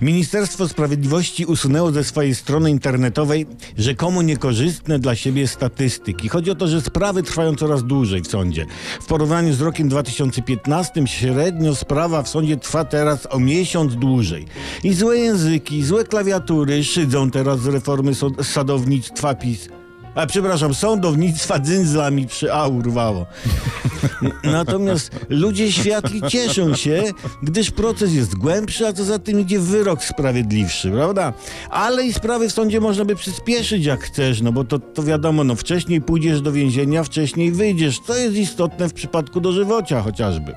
Ministerstwo Sprawiedliwości usunęło ze swojej strony internetowej rzekomo niekorzystne dla siebie statystyki. Chodzi o to, że sprawy trwają coraz dłużej w sądzie. W porównaniu z rokiem 2015 średnio sprawa w sądzie trwa teraz o miesiąc dłużej. I złe języki, złe klawiatury szydzą teraz z reformy sadownictwa PiS. A przepraszam, sądownictwa dzyndzlami przy A urwało. Natomiast ludzie światli cieszą się, gdyż proces jest głębszy, a co za tym idzie wyrok sprawiedliwszy, prawda? Ale i sprawy w sądzie można by przyspieszyć jak chcesz, no bo to, to wiadomo, no wcześniej pójdziesz do więzienia, wcześniej wyjdziesz. To jest istotne w przypadku dożywocia chociażby.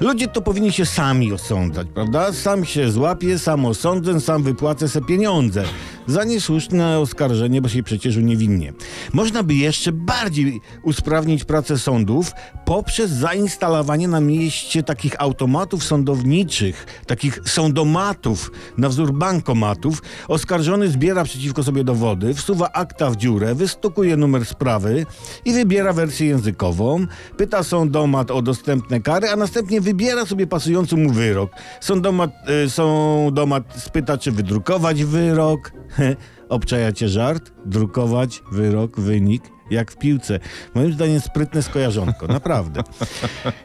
Ludzie to powinni się sami osądzać, prawda? Sam się złapie, sam osądzę, sam wypłacę se pieniądze. Za niesłuszne oskarżenie, bo się przecież uniewinnie. Można by jeszcze bardziej usprawnić pracę sądów poprzez zainstalowanie na mieście takich automatów sądowniczych, takich sądomatów na wzór bankomatów. Oskarżony zbiera przeciwko sobie dowody, wsuwa akta w dziurę, wystukuje numer sprawy i wybiera wersję językową. Pyta sądomat o dostępne kary, a następnie wybiera sobie pasujący mu wyrok. Sądomat, y, sądomat spyta, czy wydrukować wyrok. Obczajacie żart? Drukować wyrok, wynik. Jak w piłce. Moim zdaniem sprytne skojarzonko, naprawdę.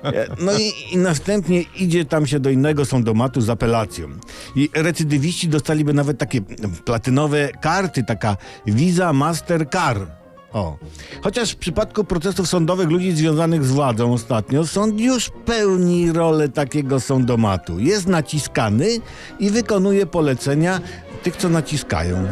E, No i, i następnie idzie tam się do innego sądomatu z apelacją. I recydywiści dostaliby nawet takie platynowe karty, taka Visa Mastercard. O. Chociaż w przypadku procesów sądowych ludzi związanych z władzą ostatnio, sąd już pełni rolę takiego sądomatu. Jest naciskany i wykonuje polecenia tych, co naciskają.